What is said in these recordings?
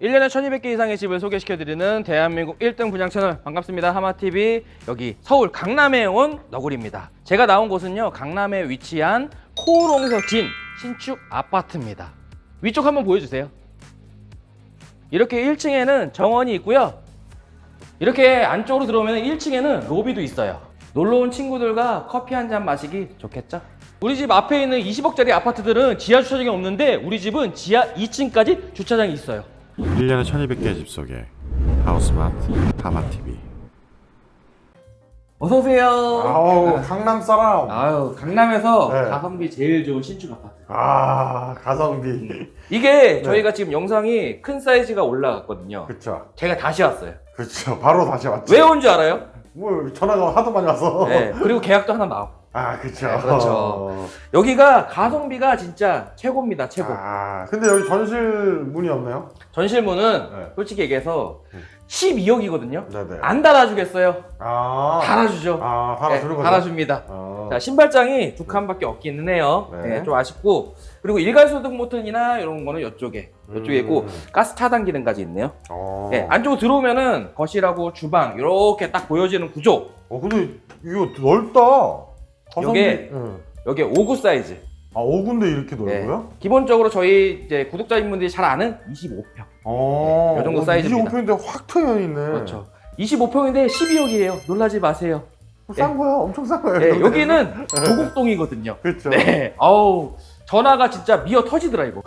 1년에 1200개 이상의 집을 소개시켜드리는 대한민국 1등 분양 채널. 반갑습니다. 하마TV 여기 서울 강남에 온 너구리입니다. 제가 나온 곳은요 강남에 위치한 코롱에서 진 신축 아파트입니다. 위쪽 한번 보여주세요. 이렇게 1층에는 정원이 있고요. 이렇게 안쪽으로 들어오면 1층에는 로비도 있어요. 놀러온 친구들과 커피 한 잔 마시기 좋겠죠? 우리 집 앞에 있는 20억짜리 아파트들은 지하 주차장이 없는데 우리 집은 지하 2층까지 주차장이 있어요 1년에 1200개의 집 속에 하우스마트 하마TV 어서 오세요. 아우 강남 사람. 아유 강남에서 네. 가성비 제일 좋은 신축 아파트. 아 가성비. 이게 저희가 지금 영상이 큰 사이즈가 올라갔거든요. 그쵸. 제가 다시 왔어요. 그쵸. 바로 다시 왔죠. 왜온 줄 알아요? 뭐 전화가 하도 많이 와서. 네. 그리고 계약도 하나 나오고. 아 그쵸. 네, 그렇죠. 여기가 가성비가 진짜 최고입니다. 최고. 아 근데 여기 전실 문이 없네요. 전실문은 네. 솔직히 얘기해서 음. 12억이거든요. 네네. 안 달아주겠어요? 아. 달아주죠. 아 달아주는 네, 거죠. 달아줍니다. 아. 자, 신발장이 두 칸밖에 없기는 해요. 네. 네, 좀 아쉽고. 그리고 일괄소등 모튼이나 이런 거는 이쪽에. 이쪽에 있고, 음. 가스 차단 기능까지 있네요. 어. 네, 안쪽으로 들어오면은 거실하고 주방, 이렇게 딱 보여지는 구조. 어 근데 이거 넓다. 요게- 응. 여기에 5구 사이즈. 아 5군데 이렇게 네. 넓어요? 기본적으로 저희 이제 구독자분들이 잘 아는 25평. 어. 요 정도 사이즈입니다. 25평인데 확 트여 있네. 그렇죠. 25평인데 12억이에요. 놀라지 마세요. 싼 거야. 엄청 싼 거야. 네, 여기는 도곡동이거든요. 그렇죠. 네. 아우 전화가 진짜 미어 터지더라 이거.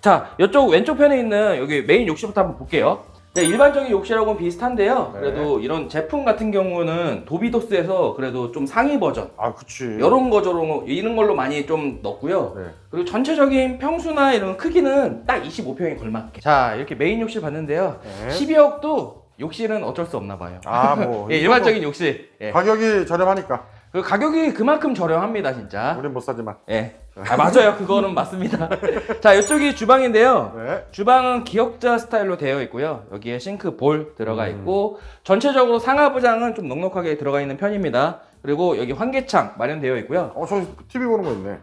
자, 이쪽 왼쪽 편에 있는 여기 메인 욕실부터 한번 볼게요. 네, 일반적인 욕실하고는 비슷한데요. 네. 그래도 이런 제품 같은 경우는 도비도스에서 그래도 좀 상위 버전. 아 그치. 이런 거 저런 거 이런 걸로 많이 좀 넣고요. 네. 그리고 전체적인 평수나 이런 크기는 딱 25평에 걸맞게. 자, 이렇게 메인 욕실 봤는데요. 네. 12억도 욕실은 어쩔 수 없나 봐요. 아, 뭐. 예, 일반적인 욕실. 예. 가격이 저렴하니까. 그 가격이 그만큼 저렴합니다, 진짜. 우린 못 사지만. 예. 아, 맞아요. 그거는 맞습니다. 자, 이쪽이 주방인데요. 네. 주방은 기역자 스타일로 되어 있고요. 여기에 싱크 볼 들어가 음. 있고 전체적으로 상하부장은 좀 넉넉하게 들어가 있는 편입니다. 그리고 여기 환기창 마련되어 있고요. 어, 저 TV 보는 거 있네.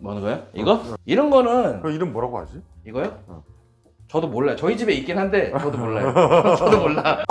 뭐 하는 거예요? 이거? 이런 거는 그 이름 뭐라고 하지? 이거요? 어. 저도 몰라요. 저희 집에 있긴 한데 저도 몰라요. 저도 몰라.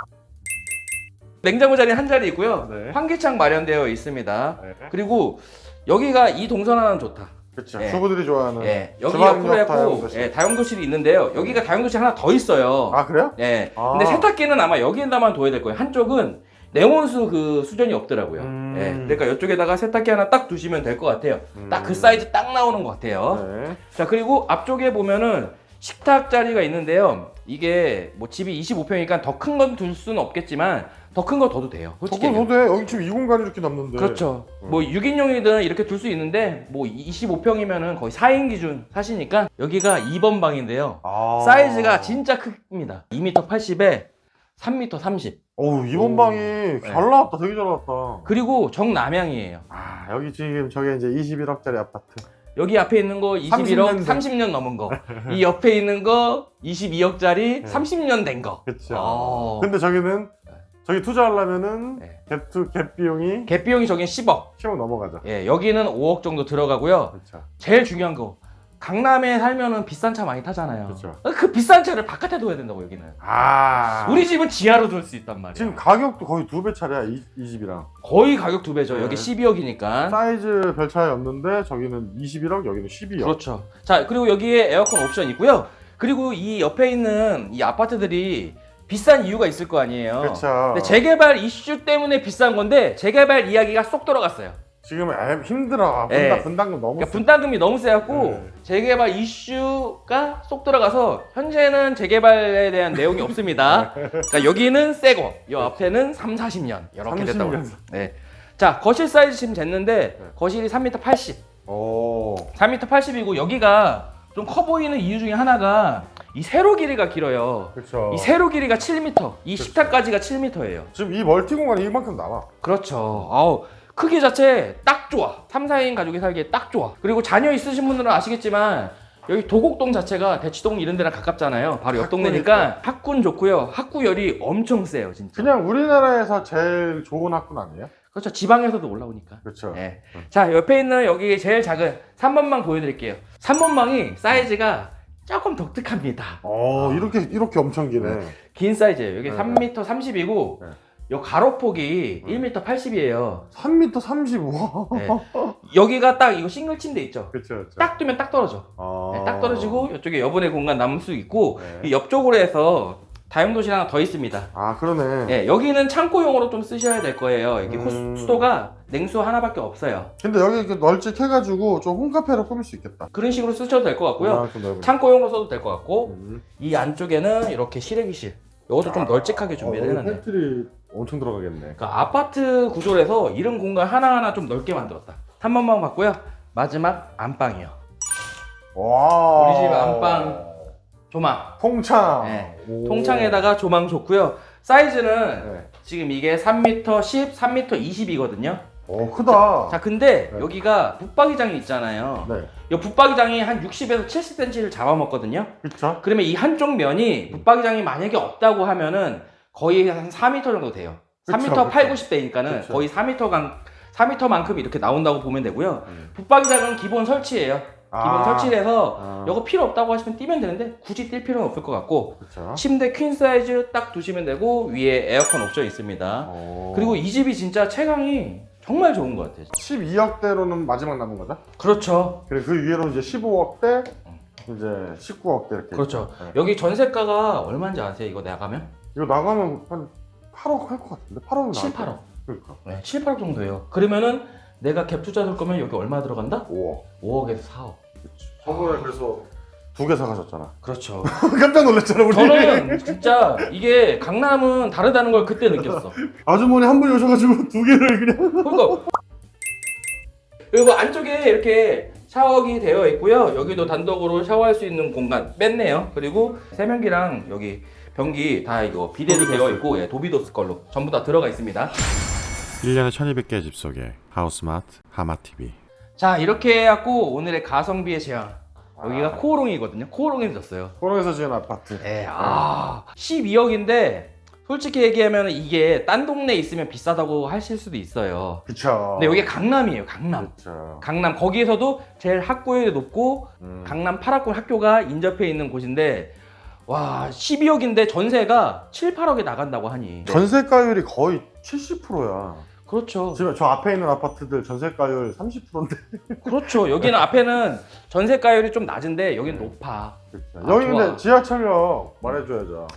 냉장고 자리 한 자리 있고요. 네. 환기창 마련되어 있습니다. 네. 그리고 여기가 이 동선 하나는 좋다. 그쵸. 예. 주부들이 좋아하는. 예, 여기 주방 옆으로 옆 해갖고 다용도실. 예, 다용도실이 있는데요. 여기가 다용도실 하나 더 있어요. 아, 그래요? 예. 아. 근데 세탁기는 아마 여기에다만 둬야 될 거예요. 한쪽은 냉온수 그 수전이 없더라고요. 음. 예. 그러니까 이쪽에다가 세탁기 하나 딱 두시면 될 것 같아요. 딱그 음. 사이즈 딱 나오는 것 같아요. 네. 자, 그리고 앞쪽에 보면은 식탁 자리가 있는데요. 이게 뭐 집이 25평이니까 더 큰 건 둘 수는 없겠지만 더 큰 거 둬도 돼요. 솔직히. 덕분 얘기하면. 여기 지금 이 공간이 이렇게 남는데. 그렇죠. 음. 뭐 6인용이든 이렇게 둘 수 있는데 뭐 25평이면은 거의 4인 기준 사시니까 여기가 2번 방인데요. 아. 사이즈가 진짜 큽니다. 2m 80에 3m 30. 어우, 이번 오. 방이 네. 잘 나왔다. 되게 잘 나왔다. 그리고 정남향이에요. 아, 여기 지금 저게 이제 21억짜리 아파트. 여기 앞에 있는 거 21억 30년 30년 넘은 거. 이 옆에 있는 거 22억짜리 30년 된 거. 그쵸. 어. 근데 저기는 저기 투자하려면은 네. 갭투 갭 비용이 갭 비용이 저긴 10억. 10억 넘어가죠. 예, 여기는 5억 정도 들어가고요. 그렇죠. 제일 중요한 거. 강남에 살면은 비싼 차 많이 타잖아요. 그쵸. 그 비싼 차를 바깥에 둬야 된다고 여기는. 아. 우리 집은 지하로 둘 수 있단 말이야. 지금 가격도 거의 두 배 차례야 이, 이 집이랑 거의 가격 두 배죠. 네. 여기 12억이니까. 사이즈 별 차이 없는데 저기는 21억 여기는 12억 그렇죠. 자, 그리고 여기에 에어컨 옵션 있고요. 그리고 이 옆에 있는 이 아파트들이 비싼 이유가 있을 거 아니에요. 그렇죠 근데 재개발 이슈 때문에 비싼 건데 재개발 이야기가 쏙 들어갔어요. 지금 애 힘들어 분당, 네. 분담금 너무 그러니까 분담금이 너무 세갖고 네. 재개발 이슈가 쏙 들어가서 현재는 재개발에 대한 내용이 없습니다. 그러니까 여기는 새거, 이 앞에는 3, 40년 이렇게 됐다고. 30년. 네. 자, 거실 사이즈 지금 쟀는데 네. 거실이 3m 80. 오 3m 80이고 여기가 좀 커 보이는 이유 중에 하나가 이 세로 길이가 길어요. 그렇죠 이 세로 길이가 7m, 이 식탁까지가 7m예요. 지금 이 멀티 공간이 이만큼 남아 그렇죠. 아우 크기 자체 딱 좋아. 3, 4인 가족이 살기에 딱 좋아. 그리고 자녀 있으신 분들은 아시겠지만 여기 도곡동 자체가 대치동 이런 데랑 가깝잖아요. 바로 옆 동네니까 학군 좋고요. 학구열이 엄청 세요, 진짜. 그냥 우리나라에서 제일 좋은 학군 아니에요? 그렇죠. 지방에서도 올라오니까. 그렇죠 네. 자, 옆에 있는 여기 제일 작은 3번방 보여드릴게요. 3번방이 사이즈가 조금 독특합니다. 어 이렇게 이렇게 엄청 기네. 긴 사이즈예요. 여기 네. 3m 30이고 네. 요 가로폭이 1m 80이에요. 3m 30. 와. 네. 여기가 딱 이거 싱글 침대 있죠. 그렇죠. 그렇죠. 딱 두면 딱 떨어져. 아. 네, 딱 떨어지고 이쪽에 여분의 공간 남을 수 있고 네. 이 옆쪽으로 해서 다용도실 하나 더 있습니다. 아 그러네. 예, 여기는 창고용으로 좀 쓰셔야 될 거예요. 이게 음. 호수도가 냉수 하나밖에 없어요. 근데 여기 이렇게 널찍해가지고 좀 홈카페로 꾸밀 수 있겠다. 그런 식으로 쓰셔도 될 것 같고요. 아, 좀 넓은. 창고용으로 써도 될 것 같고 음. 이 안쪽에는 이렇게 실외기실. 이것도 좀 널찍하게 준비를 어, 여기 해놨네. 팬트리 엄청 들어가겠네. 그러니까 아파트 구조에서 이런 공간 하나하나 좀 넓게 만들었다. 3번만 봤고요. 마지막 안방이요. 와. 우리 집 안방. 조망. 통창. 네. 오. 통창에다가 조망 좋고요. 사이즈는 네. 지금 이게 3m 10, 3m 20이거든요. 오 크다. 자, 근데 네. 여기가 붙박이장이 있잖아요. 네. 이 붙박이장이 한 60에서 70cm를 잡아먹거든요. 그쵸? 그러면 이 한쪽 면이 붙박이장이 만약에 없다고 하면은 거의 한 4m 정도 돼요. 그쵸, 3m 8, 그쵸. 90대니까는 그쵸. 거의 4m 간 4m만큼 이렇게 나온다고 보면 되고요. 음. 붙박이장은 기본 설치예요. 기본 아. 설치를 해서 아. 이거 필요 없다고 하시면 뛰면 되는데 굳이 뛸 필요는 없을 것 같고 그쵸? 침대 퀸 사이즈 딱 두시면 되고 위에 에어컨 옵션 있습니다. 오. 그리고 이 집이 진짜 채광이 정말 좋은 것 같아요. 12억대로는 마지막 남은 거죠? 그렇죠. 그리고 그 위에로 이제 15억대, 이제 19억대 이렇게. 그렇죠. 네. 여기 전세가가 얼마인지 아세요? 이거 나가면? 이거 나가면 한 8억 할 것 같은데? 8억은 7, 8억. 그러니까. 네, 7, 8억 정도예요. 그러면은 내가 갭 투자 할 거면 여기 얼마 들어간다? 5억. 5억에서 4억. 저번에 그래서 두 개 사가셨잖아. 그렇죠. 깜짝 놀랐잖아, 우리. 저는 진짜 이게 강남은 다르다는 걸 그때 느꼈어. 아주머니 한 분이 오셔가지고 두 개를 그냥. 그러니까 그리고 안쪽에 이렇게 샤워기 되어 있고요. 여기도 단독으로 샤워할 수 있는 공간 뺐네요. 그리고 세면기랑 여기 변기 다 이거 비대로 되어 있고 예, 도비도스 걸로 전부 다 들어가 있습니다. 1년에 1200개의 집 속에 하우스마트 하마TV 자 이렇게 해갖고 오늘의 가성비의 제한 여기가 코오롱이거든요. 코오롱에 졌어요. 코롱에서 지은 아파트. 네, 아 12억인데 솔직히 얘기하면 이게 딴 동네에 있으면 비싸다고 하실 수도 있어요. 그쵸. 근데 여기 강남이에요. 강남. 그쵸. 강남 거기에서도 제일 학구율이 높고 음. 강남 8학군 학교가 인접해 있는 곳인데 와 12억인데 전세가 7, 8억에 나간다고 하니 전세가율이 거의 70%야. 그렇죠 지금 저 앞에 있는 아파트들 전세가율 30%인데. 그렇죠 여기는 앞에는 전세가율이 좀 낮은데 여기는 높아 아, 여기 좋아. 근데 지하철역 말해줘야죠.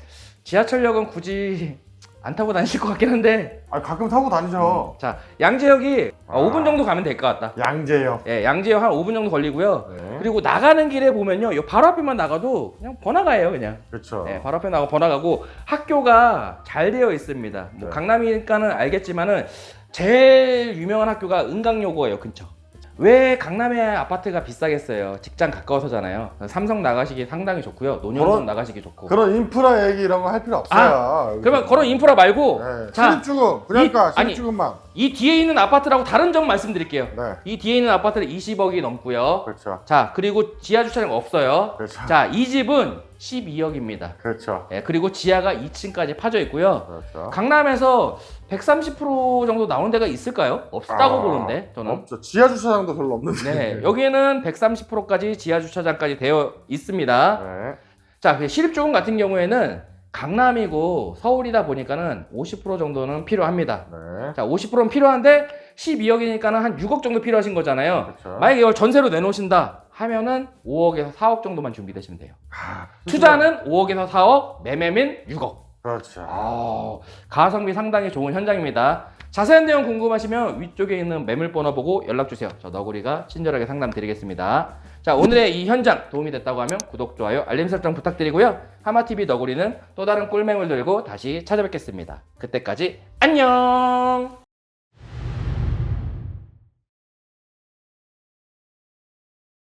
지하철역은 굳이 안 타고 다니실 것 같긴 한데 아 가끔 타고 다니죠. 자 양재역이 아. 5분 정도 가면 될 것 같다 양재역. 예 양재역 한 5분 정도 걸리고요 네. 그리고 나가는 길에 보면요 요 바로 앞에만 나가도 그냥 번화가예요 그냥 그렇죠. 네, 바로 앞에 나가 번화가고 학교가 잘 되어 있습니다. 뭐 네. 강남이니까는 알겠지만은 제일 유명한 학교가 은강여고예요 근처. 왜 강남의 아파트가 비싸겠어요? 직장 가까워서잖아요. 삼성 나가시기 상당히 좋고요. 논현동 그런- 나가시기 좋고. 그런 인프라 얘기 이런 거 할 필요 없어요. 그러면 그런 인프라 말고 네. 자, 시립주금 분양가 이- 아니, 시립주금만. 이 뒤에 있는 아파트라고 다른 점 말씀드릴게요. 네. 이 뒤에 있는 아파트는 20억이 넘고요. 그렇죠. 자 그리고 지하 주차장 없어요. 그렇죠. 자 이 집은 12억입니다. 그렇죠. 그리고 지하가 2층까지 파져 있고요. 그렇죠. 강남에서 130% 정도 나오는 데가 있을까요? 없다고 아, 보는데 저는. 없죠. 지하 주차장도 별로 없는데. 네, 여기는 130%까지 지하 주차장까지 되어 있습니다. 네. 자, 그 시립조금 같은 경우에는 강남이고 서울이다 보니까는 50% 정도는 필요합니다. 네. 자, 50%는 필요한데 12억이니까는 한 6억 정도 필요하신 거잖아요. 그렇죠. 만약에 이걸 전세로 내놓으신다 하면은 5억에서 4억 정도만 준비되시면 돼요. 아, 투자는 5억에서 4억, 매매면 6억. 그렇죠. 아, 가성비 상당히 좋은 현장입니다. 자세한 내용 궁금하시면 위쪽에 있는 매물 번호 보고 연락 주세요. 저 너구리가 친절하게 상담 드리겠습니다. 자, 오늘의 이 현장 도움이 됐다고 하면 구독, 좋아요, 알림 설정 부탁드리고요. 하마TV 너구리는 또 다른 꿀맹을 들고 다시 찾아뵙겠습니다. 그때까지 안녕!